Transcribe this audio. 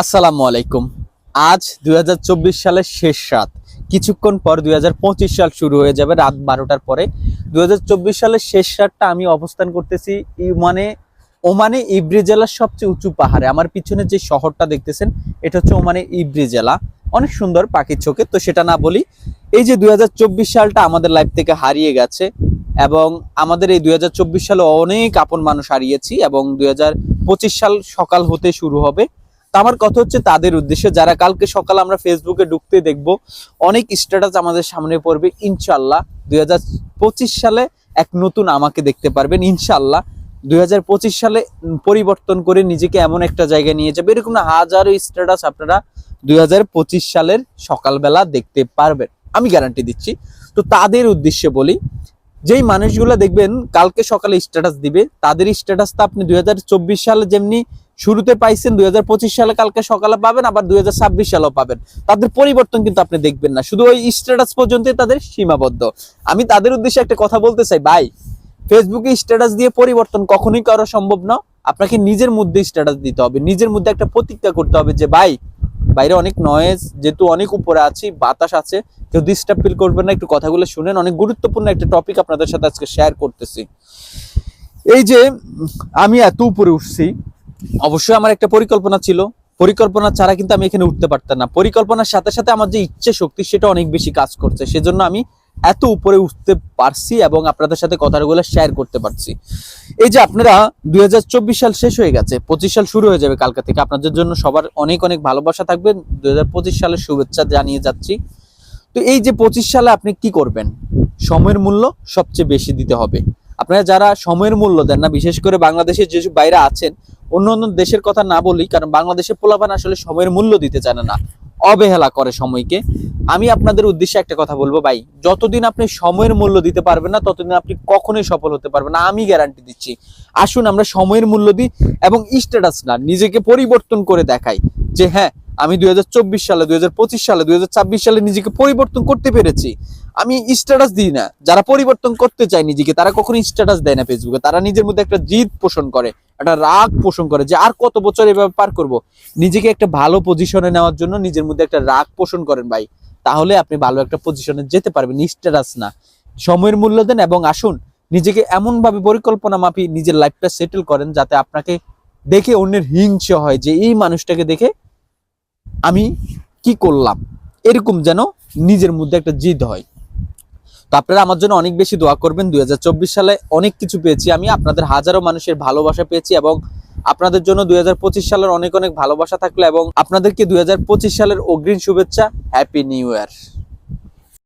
আসসালামু আলাইকুম। আজ দুই হাজার চব্বিশ সালের শেষ রাত। কিছুক্ষণ পর দুই হাজার পঁচিশ সাল শুরু হয়ে যাবে রাত বারোটার পরে। দু হাজার চব্বিশ সালের শেষ রাতটা আমি অবস্থান করতেছি মানে ওমানে ইব্রি জেলার সবচেয়ে উঁচু পাহাড়ে। আমার পিছনে যে শহরটা দেখতেছেন, এটা হচ্ছে ওমানে ইব্রি জেলা। অনেক সুন্দর পাখির চোখে, তো সেটা না বলি। এই যে দুই হাজার চব্বিশ সালটা আমাদের লাইফ থেকে হারিয়ে গেছে এবং আমাদের এই দুই হাজার চব্বিশ সালে অনেক আপন মানুষ হারিয়েছি এবং দুই হাজার পঁচিশ সাল সকাল হতে শুরু হবে। আমার কথা হচ্ছে তাদের উদ্দেশ্যে, যারা কালকে সকাল আমরা ফেসবুকে ঢুকতে দেখব, অনেক স্ট্যাটাস আমাদের সামনে পড়বে ইনশাল্লাহ দুই হাজার পঁচিশ সালে এক নতুন আমাকে দেখতে পারবেন ইনশাল্লাহ দুই হাজার পঁচিশ সালে পরিবর্তন করে নিজেকে এমন একটা জায়গায় নিয়ে যাবে, এরকম হাজারো স্ট্যাটাস আপনারা দুই হাজার পঁচিশ সালের সকালবেলা দেখতে পারবেন, আমি গ্যারান্টি দিচ্ছি। তো তাদের উদ্দেশ্যে বলি, যেই মানুষগুলো দেখবেন কালকে সকালে স্ট্যাটাস দিবে, তাদের স্ট্যাটাসটা আপনি দুই হাজার চব্বিশ সালে যেমনি শুরুতে পাইছেন দুই হাজার পঁচিশ সালে, কালকে সকালে পাবেন, আবার দুই সালেও পাবেন। তাদের পরিবর্তন কিন্তু আপনি দেখবেন না। শুধু ওই স্ট্যাটাস পর্যন্তই তাদের সীমাবদ্ধ। আমি তাদের উদ্দেশ্যে একটা কথা বলতে চাই, ভাই, ফেসবুকে স্ট্যাটাস দিয়ে পরিবর্তন কখনোই করা সম্ভব না। আপনাকে নিজের মধ্যে স্ট্যাটাস দিতে হবে, নিজের মধ্যে একটা প্রতিজ্ঞা করতে হবে যে, ভাই, বাইরে অনেক নয়েজ যেহেতু অনেক উপরে আছি, বাতাস আছে, কেউ ডিস্টার্ব ফিল করবেন না, একটু কথাগুলো শুনেন। অনেক গুরুত্বপূর্ণ একটা টপিক আপনাদের সাথে আজকে শেয়ার করতেছি। এই যে, আমি এত উপরে উঠছি অবশ্যই আমার একটা পরিকল্পনা ছিল। পরিকল্পনা ছাড়া কিন্তু আমি এখানে উঠতে পারতাম না। পরিকল্পনার সাথে সাথে আমার যে ইচ্ছে শক্তি, সেটা অনেক বেশি কাজ করছে। সেজন্য আমি এত উপরে উঠতে পারছি এবং আপনাদের সাথে কথাগুলো শেয়ার করতে পারছি। এই যে আপনারা দুই হাজার চব্বিশ সাল শেষ হয়ে গেছে, পঁচিশ সাল শুরু হয়ে যাবে কালকা থেকে। আপনাদের জন্য সবার অনেক অনেক ভালোবাসা থাকবে। দুই হাজার পঁচিশ সালের শুভেচ্ছা জানিয়ে যাচ্ছি। তো এই যে পঁচিশ সালে আপনি কি করবেন? সময়ের মূল্য সবচেয়ে বেশি দিতে হবে। আপনারা যারা সময়ের মূল্য দেন না, বিশেষ করে বাংলাদেশের যেসব বাইরে আছেন, অন্য অন্য দেশের কথা না বলি, কারণ বাংলাদেশের পোলাপান আসলে সময়ের মূল্য দিতে জানে না, অবহেলা করে সময়কে। আমি আপনাদের উদ্দেশ্যে একটা কথা বলব, ভাই, যতদিন আপনি সময়ের মূল্য দিতে পারবেন না, ততদিন আপনি কখনোই সফল হতে পারবেন না, আমি গ্যারান্টি দিচ্ছি। আসুন আমরা সময়ের মূল্য দিই এবং স্ট্যাটাস না, নিজেকে পরিবর্তন করে দেখাই যে হ্যাঁ আমি দুই হাজার চব্বিশ সালে, দুই হাজার পঁচিশ সালে, দুই সালে নিজেকে পরিবর্তন করতে পেরেছি। আমি স্ট্যাটাস দিই না। যারা পরিবর্তন করতে চায় নিজেকে, তারা কখনো স্ট্যাটাস দেয় না ফেসবুকে তারা নিজের মধ্যে একটা জিদ পোষণ করে, একটা রাগ পোষণ করে যে আর কত বছর এভাবে পার করব? নিজেকে একটা ভালো পজিশনে নেওয়ার জন্য নিজের মধ্যে একটা রাগ পোষণ করেন ভাই। তাহলে আপনি ভালো একটা পজিশনে যেতে পারবেন স্ট্যাটাস না। সময়ের মূল্য দেন এবং আসুন, নিজেকে এমন ভাবে পরিকল্পনা মাফি নিজের লাইফটা সেটেল করেন যাতে আপনাকে দেখে অন্যের হিংসা হয় যে এই মানুষটাকে দেখে আমি কি করলাম? এরকম যেন নিজের মধ্যে একটা জিদ হয়। তো আপনারা আমার জন্য অনেক বেশি দোয়া করবেন। দুই হাজার চব্বিশ সালে অনেক কিছু পেয়েছি আমি। আপনাদের হাজারো মানুষের ভালোবাসা পেয়েছি এবং আপনাদের জন্য দুই হাজার পঁচিশ সালের অনেক অনেক ভালোবাসা থাকল এবং আপনাদেরকে দুই হাজার পঁচিশ সালের অগ্রিম শুভেচ্ছা হ্যাপি নিউ ইয়ার